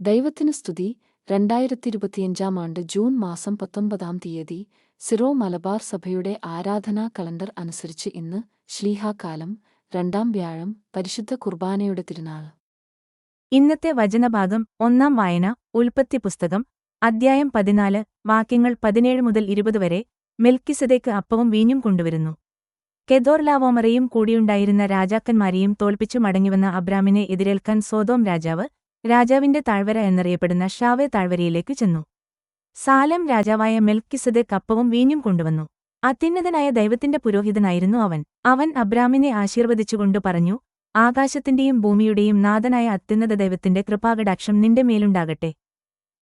ദൈവത്തിന് സ്തുതി. രണ്ടായിരത്തി ഇരുപത്തിയഞ്ചാം ആണ്ട് ജൂൺ മാസം പത്തൊമ്പതാം തീയതി സിറോ മലബാർ സഭയുടെ ആരാധനാ കലണ്ടർ അനുസരിച്ച് ഇന്ന് ശ്ലീഹാകാലം രണ്ടാം വ്യാഴം പരിശുദ്ധ കുർബാനയുടെ തിരുനാൾ. ഇന്നത്തെ വചനഭാഗം ഒന്നാം വായന ഉൽപ്പത്തി പുസ്തകം അദ്ധ്യായം പതിനാല് വാക്യങ്ങൾ പതിനേഴ് മുതൽ ഇരുപത് വരെ മെൽക്കിസതേക്ക് അപ്പവും വീഞ്ഞും കൊണ്ടുവരുന്നു. കെദോർലാവോമറയും കൂടിയുണ്ടായിരുന്ന രാജാക്കന്മാരെയും തോൽപ്പിച്ചു മടങ്ങിവന്ന അബ്രാമിനെ എതിരേൽക്കാൻ സോതോം രാജാവ് രാജാവിന്റെ താഴ്വര എന്നറിയപ്പെടുന്ന ഷാവെ താഴ്വരയിലേക്ക് ചെന്നു. സാലം രാജാവായ മെൽക്കിസത് കപ്പവും വീഞ്ഞും കൊണ്ടുവന്നു. അത്യുന്നതനായ ദൈവത്തിന്റെ പുരോഹിതനായിരുന്നു അവൻ. അവൻ അബ്രാമിനെ ആശീർവദിച്ചുകൊണ്ട് പറഞ്ഞു ആകാശത്തിന്റെയും ഭൂമിയുടെയും നാഥനായ അത്യുന്നത ദൈവത്തിന്റെ കൃപാകടാക്ഷം നിന്റെ മേലുണ്ടാകട്ടെ.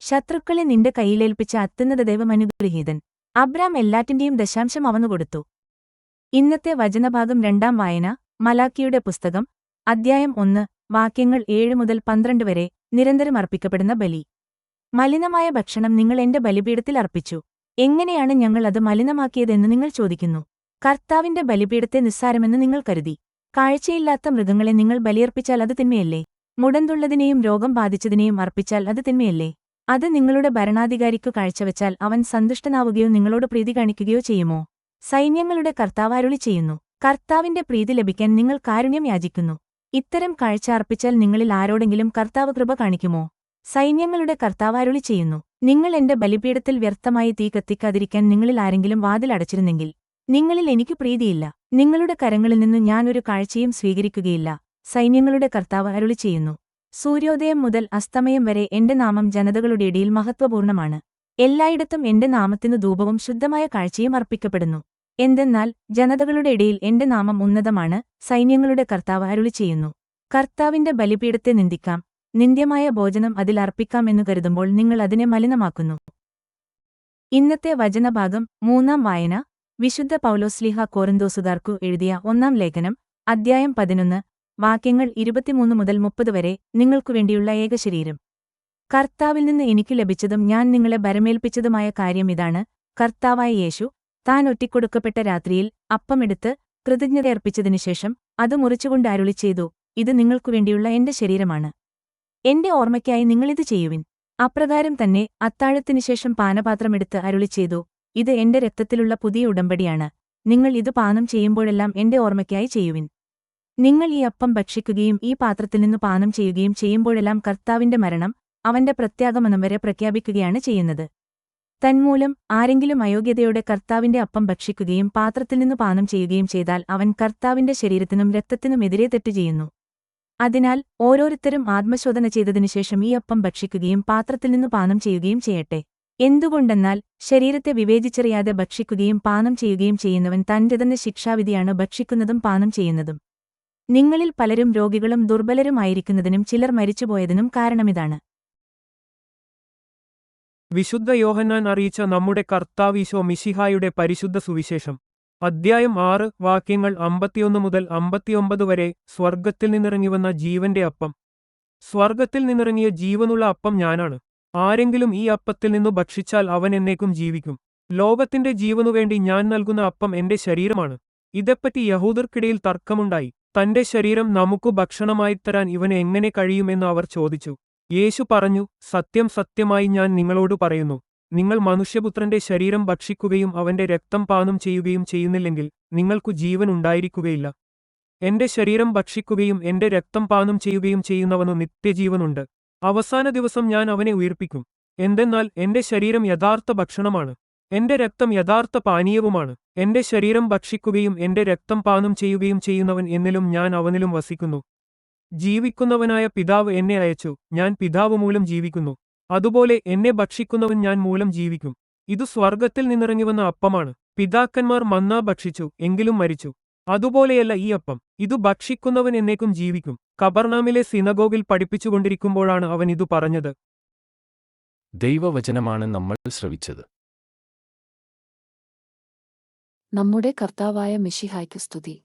ശത്രുക്കളെ നിന്റെ കൈയിലേൽപ്പിച്ച അത്യുന്നത ദൈവം അനുഗ്രഹീതൻ. അബ്രാം എല്ലാറ്റിന്റെയും ദശാംശം അവനുകൊടുത്തു ഇന്നത്തെ വചനഭാഗം രണ്ടാം വായന മലാക്കിയുടെ പുസ്തകം അദ്ധ്യായം ഒന്ന്. വാക്യങ്ങൾ ഏഴ് മുതൽ പന്ത്രണ്ട് വരെ നിരന്തരം അർപ്പിക്കപ്പെടുന്ന ബലി. മലിനമായ ഭക്ഷണം നിങ്ങൾ എന്റെ ബലിപീഠത്തിൽ അർപ്പിച്ചു. എങ്ങനെയാണ് ഞങ്ങൾ അത് മലിനമാക്കിയതെന്ന് നിങ്ങൾ ചോദിക്കുന്നു. കർത്താവിന്റെ ബലിപീഠത്തെ നിസ്സാരമെന്ന് നിങ്ങൾ കരുതി. കാഴ്ചയില്ലാത്ത മൃഗങ്ങളെ നിങ്ങൾ ബലിയർപ്പിച്ചാൽ അത് തിന്മയല്ലേ? മുടന്തുള്ളതിനെയും രോഗം ബാധിച്ചതിനെയും അർപ്പിച്ചാൽ അത് തിന്മയല്ലേ? അത് നിങ്ങളുടെ ഭരണാധികാരിക്കു കാഴ്ചവെച്ചാൽ അവൻ സന്തുഷ്ടനാവുകയോ നിങ്ങളോട് പ്രീതി കാണിക്കുകയോ ചെയ്യുമോ? സൈന്യങ്ങളുടെ കർത്താവാരുളി ചെയ്യുന്നു. കർത്താവിന്റെ പ്രീതി ലഭിക്കാൻ നിങ്ങൾ കാരുണ്യം യാചിക്കുന്നു. ഇത്തരം കാഴ്ച അർപ്പിച്ചാൽ നിങ്ങളിൽ ആരോടെങ്കിലും കർത്താവ് കൃപ കാണിക്കുമോ? സൈന്യങ്ങളുടെ കർത്താവാരുളി ചെയ്യുന്നു. നിങ്ങൾ എന്റെ ബലിപീഠത്തിൽ വ്യർത്ഥമായി തീ കത്തിക്കാതിരിക്കാൻ നിങ്ങളിൽ ആരെങ്കിലും വാതിലടച്ചിരുന്നെങ്കിൽ നിങ്ങളിൽ എനിക്ക് പ്രീതിയില്ല. നിങ്ങളുടെ കരങ്ങളിൽ നിന്ന് ഞാൻ ഒരു കാഴ്ചയും സ്വീകരിക്കുകയില്ല. സൈന്യങ്ങളുടെ കർത്താവ് അരുളി ചെയ്യുന്നു. സൂര്യോദയം മുതൽ അസ്തമയം വരെ എന്റെ നാമം ജനതകളുടെ ഇടയിൽ മഹത്വപൂർണമാണ്. എല്ലായിടത്തും എന്റെ നാമത്തിനു ധൂപവും ശുദ്ധമായ കാഴ്ചയും അർപ്പിക്കപ്പെടുന്നു. എന്തെന്നാൽ ജനതകളുടെ ഇടയിൽ എന്റെ നാമം ഉന്നതമാണ് സൈന്യങ്ങളുടെ കർത്താവ് അരുളി ചെയ്യുന്നു. കർത്താവിന്റെ ബലിപീഠത്തെ നിന്ദിക്കാം നിന്ദ്യമായ ഭോജനം അതിൽ അർപ്പിക്കാം എന്നു കരുതുമ്പോൾ നിങ്ങൾ അതിനെ മലിനമാക്കുന്നു. ഇന്നത്തെ വചനഭാഗം മൂന്നാം വായന വിശുദ്ധ പൗലോസ്ലിഹ കോറിന്തോസുകാർക്കു എഴുതിയ ഒന്നാം ലേഖനം അദ്ധ്യായം പതിനൊന്ന് വാക്യങ്ങൾ ഇരുപത്തിമൂന്ന് മുതൽ മുപ്പത് വരെ നിങ്ങൾക്കുവേണ്ടിയുള്ള ഏകശരീരം കർത്താവിൽ നിന്ന് എനിക്ക് ലഭിച്ചതും ഞാൻ നിങ്ങളെ ബരമേൽപ്പിച്ചതുമായ കാര്യം ഇതാണ് കർത്താവായ യേശു താൻ ഒറ്റിക്കൊടുക്കപ്പെട്ട രാത്രിയിൽ അപ്പമെടുത്ത് കൃതജ്ഞതയർപ്പിച്ചതിനുശേഷം അത് മുറിച്ചുകൊണ്ട് അരുളി ചെയ്തു ഇത് നിങ്ങൾക്കുവേണ്ടിയുള്ള എന്റെ ശരീരമാണ്. എന്റെ ഓർമ്മയ്ക്കായി നിങ്ങളിത് ചെയ്യുവിൻ. അപ്രകാരം തന്നെ അത്താഴത്തിനുശേഷം പാനപാത്രമെടുത്ത് അരുളി ചെയ്തു ഇത് എന്റെ രക്തത്തിലുള്ള പുതിയ ഉടമ്പടിയാണ്. നിങ്ങൾ ഇത് പാനം ചെയ്യുമ്പോഴെല്ലാം എന്റെ ഓർമ്മയ്ക്കായി ചെയ്യുവിൻ. നിങ്ങൾ ഈ അപ്പം ഭക്ഷിക്കുകയും ഈ പാത്രത്തിൽ നിന്ന് പാനം ചെയ്യുകയും ചെയ്യുമ്പോഴെല്ലാം കർത്താവിന്റെ മരണം അവന്റെ പ്രത്യാഗമനം വരെ പ്രഖ്യാപിക്കുകയാണ് ചെയ്യുന്നത്. തന്മൂലം ആരെങ്കിലും അയോഗ്യതയോടെ കർത്താവിന്റെ അപ്പം ഭക്ഷിക്കുകയും പാത്രത്തിൽ നിന്ന് പാനം ചെയ്യുകയും ചെയ്താൽ അവൻ കർത്താവിന്റെ ശരീരത്തിനും രക്തത്തിനുമെതിരെ തെറ്റ് ചെയ്യുന്നു. അതിനാൽ ഓരോരുത്തരും ആത്മശോധന ചെയ്തതിനുശേഷം ഈ അപ്പം ഭക്ഷിക്കുകയും പാത്രത്തിൽ നിന്ന് പാനം ചെയ്യുകയും ചെയ്യട്ടെ. എന്തുകൊണ്ടെന്നാൽ ശരീരത്തെ വിവേചിച്ചറിയാതെ ഭക്ഷിക്കുകയും പാനം ചെയ്യുകയും ചെയ്യുന്നവൻ തന്റെ തന്നെ ശിക്ഷാവിധിയാണ് ഭക്ഷിക്കുന്നതും പാനം ചെയ്യുന്നതും. നിങ്ങളിൽ പലരും രോഗികളും ദുർബലരുമായിരിക്കുന്നതിനും ചിലർ മരിച്ചുപോയതിനും കാരണമിതാണ് വിശുദ്ധ യോഹന്നാൻ അറിയിച്ച നമ്മുടെ കർത്താവീശോ മിശിഹായുടെ പരിശുദ്ധ സുവിശേഷം. അദ്ധ്യായം ആറ് വാക്യങ്ങൾ അമ്പത്തിയൊന്ന് മുതൽ അമ്പത്തിയൊമ്പത് വരെ സ്വർഗത്തിൽ നിന്നിറങ്ങി വന്ന ജീവന്റെ അപ്പം. സ്വർഗത്തിൽ നിന്നിറങ്ങിയ ജീവനുള്ള അപ്പം ഞാനാണ്. ആരെങ്കിലും ഈ അപ്പത്തിൽ നിന്നു ഭക്ഷിച്ചാൽ അവൻ എന്നേക്കും ജീവിക്കും. ലോകത്തിന്റെ ജീവനുവേണ്ടി ഞാൻ നൽകുന്ന അപ്പം എന്റെ ശരീരമാണ്. ഇതെപ്പറ്റി യഹൂദർക്കിടയിൽ തർക്കമുണ്ടായി. തന്റെ ശരീരം നമുക്കു ഭക്ഷണമായി തരാൻ ഇവന് എങ്ങനെ കഴിയുമെന്ന് അവർ ചോദിച്ചു. യേശു പറഞ്ഞു സത്യം സത്യമായി ഞാൻ നിങ്ങളോട് പറയുന്നു. നിങ്ങൾ മനുഷ്യപുത്രന്റെ ശരീരം ഭക്ഷിക്കുകയും അവന്റെ രക്തം പാനം ചെയ്യുകയും ചെയ്യുന്നില്ലെങ്കിൽ നിങ്ങൾക്കു ജീവൻ ഉണ്ടായിരിക്കുകയില്ല. എന്റെ ശരീരം ഭക്ഷിക്കുകയും എന്റെ രക്തം പാനം ചെയ്യുകയും ചെയ്യുന്നവനു നിത്യജീവനുണ്ട്. അവസാന ദിവസം ഞാൻ അവനെ ഉയർപ്പിക്കും. എന്തെന്നാൽ എന്റെ ശരീരം യഥാർത്ഥ ഭക്ഷണമാണ്. എന്റെ രക്തം യഥാർത്ഥ പാനീയവുമാണ്. എന്റെ ശരീരം ഭക്ഷിക്കുകയും എന്റെ രക്തം പാനം ചെയ്യുകയും ചെയ്യുന്നവൻ എന്നിലും ഞാൻ അവനിലും വസിക്കുന്നു. ജീവിക്കുന്നവനായ പിതാവ് എന്നെ അയച്ചു. ഞാൻ പിതാവ് മൂലം ജീവിക്കുന്നു. അതുപോലെ എന്നെ ഭക്ഷിക്കുന്നവൻ ഞാൻ മൂലം ജീവിക്കും. ഇതു സ്വർഗത്തിൽ നിന്നിറങ്ങിവന്ന അപ്പമാണ്. പിതാക്കന്മാർ മന്നാ ഭക്ഷിച്ചു എങ്കിലും മരിച്ചു. അതുപോലെയല്ല ഈ അപ്പം. ഇതു ഭക്ഷിക്കുന്നവൻ എന്നേക്കും ജീവിക്കും. കബർനാമിലെ സിനഗോഗിൽ പഠിപ്പിച്ചുകൊണ്ടിരിക്കുമ്പോഴാണ് അവൻ ഇതു പറഞ്ഞത്. ദൈവവചനമാണ് നമ്മൾ ശ്രവിച്ചത്. നമ്മുടെ കർത്താവായ മിഷിഹായ്ക്ക് സ്തുതി.